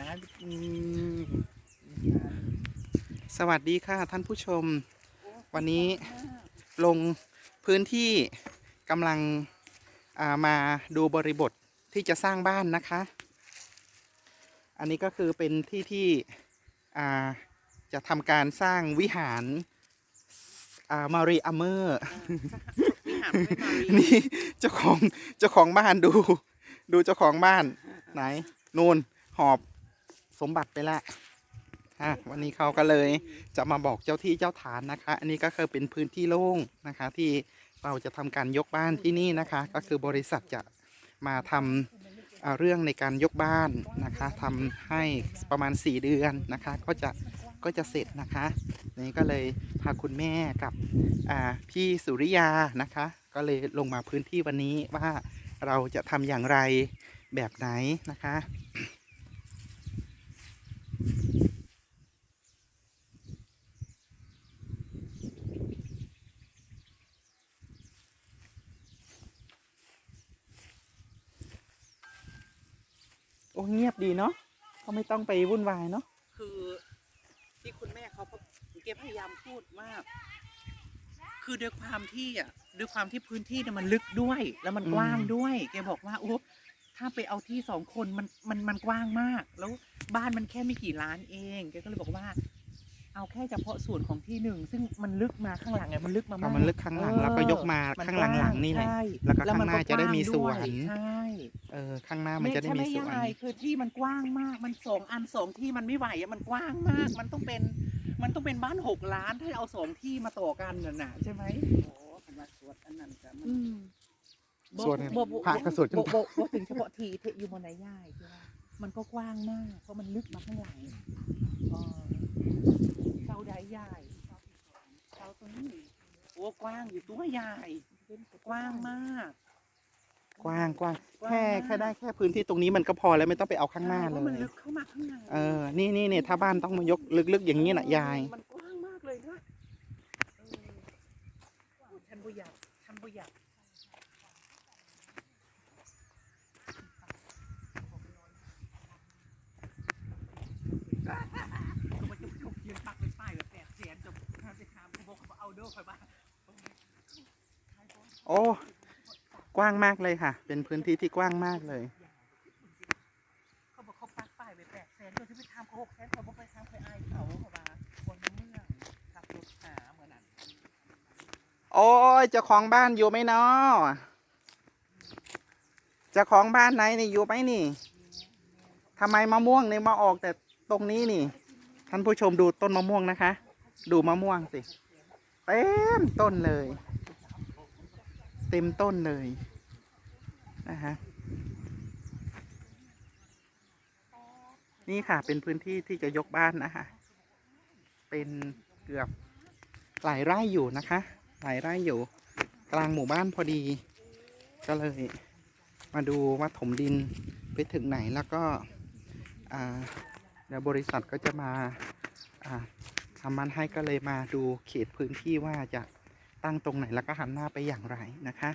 นะอืมสวัสดีค่ะท่านผู้ชม วันนี้ลงพื้นที่กำลังอ่ามาดูบริบทที่จะสร้างบ้านนะคะ อันนี้ก็คือเป็นที่ที่อ่าจะทำการสร้างวิหารมารีอเมอร์วิหารไม่มารีนี่เจ้าของเจ้าของบ้านดู ดูเจ้าของบ้านไหนนูนหอบ สมบัติไปละฮะวันนี้เขาก็เลยจะมาบอกเจ้าที่เจ้าฐานนะคะ อันนี้ก็คือเป็นพื้นที่โล่งนะคะ ที่เราจะทำการยกบ้านที่นี่นะคะ ก็คือบริษัทจะมาทำอ่าเรื่องในการยกบ้านนะคะทำให้ประมาณ 4 เดือนนะคะ ก็จะก็จะเสร็จนะคะนี่ก็เลยพาคุณแม่กับพี่สุริยานะคะ ก็เลยลงมาพื้นที่วันนี้ว่าเราจะทำอย่างไรแบบไหนนะคะ อ้เงียบดีเนาะเขาไม่ต้องไปวุ่นวายเนาะคือที่คุณแม่เขาเก็บพยายามพูดว่าคือด้วยความที่อะด้วยความที่พื้นที่เนี่ยมันลึกด้วย แล้วมันกว้างด้วยแกบอกว่าโอ้ถ้าไปเอาที่สองคนมันมันมันกว้างมาก แล้วบ้านมันแค่ไม่กี่ล้านเองแกก็เลยบอกว่า เอาแค่เฉพาะส่วนของที่หนึ่งซึ่งมันลึกมาข้างหลังไงมันลึกมาเอามากมันลึกข้างหลังแล้วก็ยกมามันข้างหลังๆนี่แหละใช่แล้วก็แล้วข้างมันหน้าจะได้มีสวนกางด้วยใช่ เออข้างหน้ามันจะได้มีสวน ใช่คือที่มันกว้างมาก มันสองอันสองที่มันไม่ไหวอะมันกว้างมาก มันต้องเป็น มันต้องเป็นบ้านหกล้านถ้าเอาสองที่มาต่อกันน่ะนะใช่ไหมโอ้คันว่าสวดอันนั้นก็มันอืมสวดบ่บ่พระก็สวดจน บ่บ่บ่ถึงเฉพาะทีเทอยู่บนไหนย่ายใช่ไหมมันก็กว้างมาก เพราะมันลึกมาข้างหลังเออเสาใดใหญ่เสาตรงนี้โอ้กว้างอยู่ตัวใหญ่กว้างมาก กว้างกว้างกว้างแค่มากแค่ได้แค่พื้นที่ตรงนี้มันก็พอแล้วไม่ต้องไปเอาข้างหน้าใช่เลพระมันย ลึกเข้ามาข้างในเออ นี่นี่เนี่ยถ้าบ้านต้องมายกลึกๆอย่างนี้น่ะยาย มันกว้างมากเลยนะเออโอ้ฉันบ่อยากฉันบ่อยากมันจะถูกยืนปักเป็นป้ายแบบแปดแสนจบทางไปถามเขาบอกเขาเอาเด้อคอยบ้าโอ้ก ว้างมากเลยค่ะ เป็นพื้นที่ที่กว้างมากเลย เขาบอกเขาปักป้ายไปแปดแสนจนที่ไปทำเขาหกแสนเขาบอกไปทำไปอายเขาเขาบ้าคนเมืองขับรถหาเหมือนนั้นโอ้ยเจ้าของบ้านอยู่ไหมเนาะเจ้าของบ้านไหนนี่อยู่ไหมนี่ทำไมมะม่วงเนี่ยมาออกแต่ตรงนี้นี่ ท่านผู้ชมดูต้นมะม่วงนะคะ ดูมะม่วงสิ เต็มต้นเลย เต็มต้นเลย นะฮะนี่ค่ะ เป็นพื้นที่ที่จะยกบ้านนะคะ เป็นเกือบหลายไร่อยู่นะคะ หลายไร่อยู่ กลางหมู่บ้านพอดี ก็เลย มาดูว่าถมดินไปถึงไหนแล้วก็อ่าเดี๋ยวบริษัทก็จะมาอ่าทำมันให้ก็เลยมาดูเขตพื้นที่ว่าจะตั้งตรงไหนแล้วก็หันหน้าไปอย่างไรนะคะ